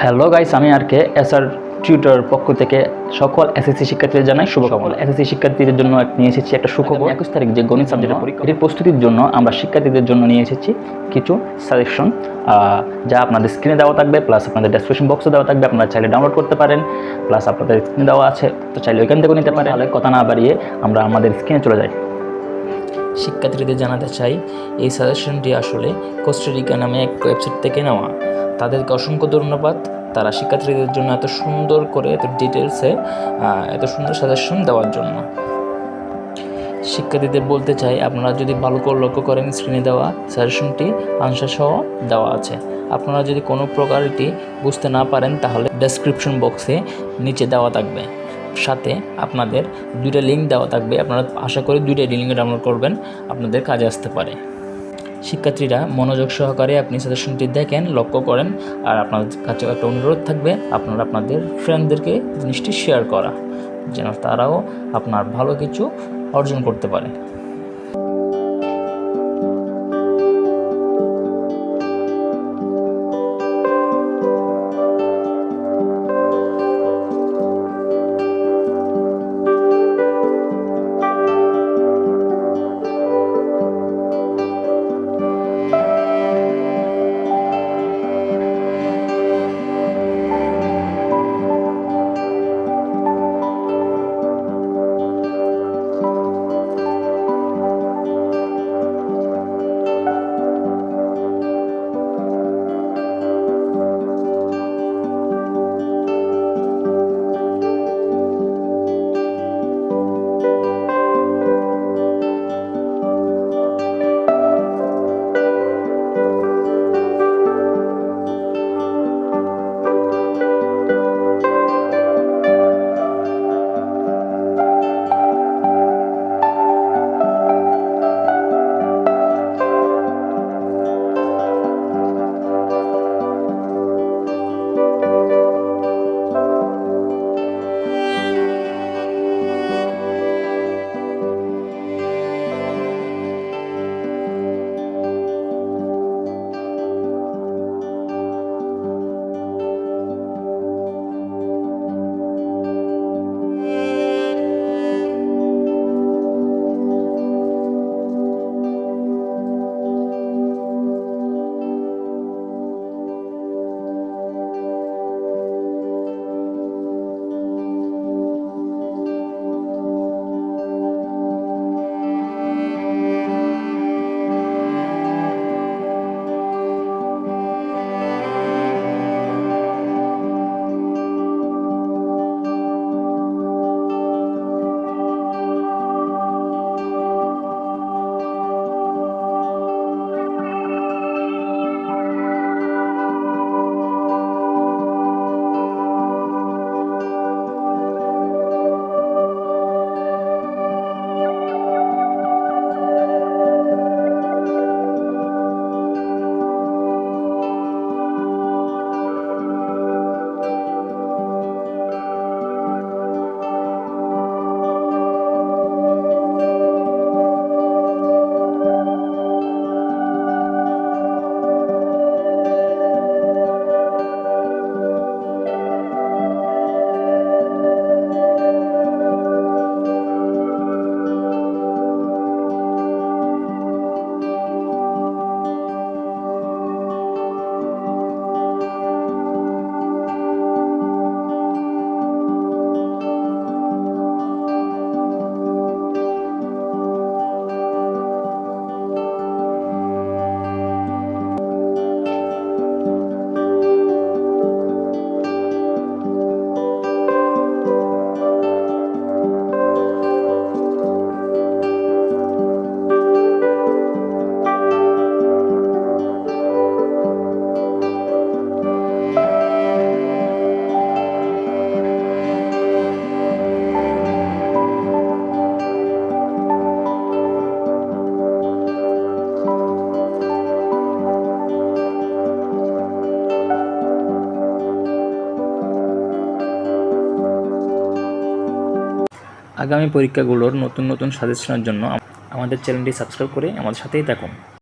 Hello guys আমি আর কে SR tutor পক্ষ থেকে সকল এসএসসি শিক্ষার্থীদের জানাই শুভকামনা। এসএসসি শিক্ষার্থীদের জন্য নিয়ে এসেছি একটা সুখবর। একুশ তারিখ যে গণিত সাবজেক্টের পরীক্ষা। এটির প্রস্তুতির জন্য আমরা শিক্ষার্থীদের জন্য নিয়ে এসেছি কিছু সাজেশন যা আপনাদের স্ক্রিনে দেওয়া থাকবে প্লাস আপনাদের ডেসক্রিপশন বক্সে দেওয়া থাকবে আপনারা চাইলে ডাউনলোড করতে পারেন প্লাস আপনাদের স্ক্রিনে দেওয়া আছে তো চাইলে ওইখান থেকেও নিতে পারেন। তাহলে কথা না বাড়িয়ে আমরা আমাদের স্ক্রিনে চলে যাই। শিক্ষার্থীদের জানাতে চাই এই সাজেশনটি আসলে কোস্টারিকা নামে এক ওয়েবসাইট থেকে নেওয়া। তাদেরকে অসংখ্য ধন্যবাদ। তারা শিক্ষার্থীদের জন্য এত সুন্দর করে, এত ডিটেলসে এত সুন্দর সাজেশন দেওয়ার জন্য। শিক্ষার্থীদের বলতে চাই, আপনারা যদি ভালো করে লক্ষ্য করেন স্ক্রিনে দেওয়া সাজেশনটি আনসার সহ দেওয়া আছে। আপনারা যদি কোনো প্রকার এটি বুঝতে না পারেন, তাহলে ডেসক্রিপশন বক্সে নিচে দেওয়া থাকবে। সাথে আপনাদের দুইটা লিঙ্ক দেওয়া থাকবে। আপনারা আশা করি দুইটা লিঙ্ক ডাউনলোড করবেন, আপনাদের কাজে আসতে পারে। শিক্ষার্থীরা মনোযোগ সহকারে আপনি সাজেশনটি দেখেন, লক্ষ্য করেন, আর আপনার কাছে একটা অনুরোধ থাকবে, আপনারা, আপনাদের ফ্রেন্ডদেরকে জিনিসটি শেয়ার করা, যেন তারাও আপনার ভালো কিছু অর্জন করতে পারে। আগামী পরীক্ষাগুলোর নতুন নতুন সাজেশনের জন্য আমাদের চ্যানেলটি সাবস্ক্রাইব করে আমাদের সাথেই থাকুন।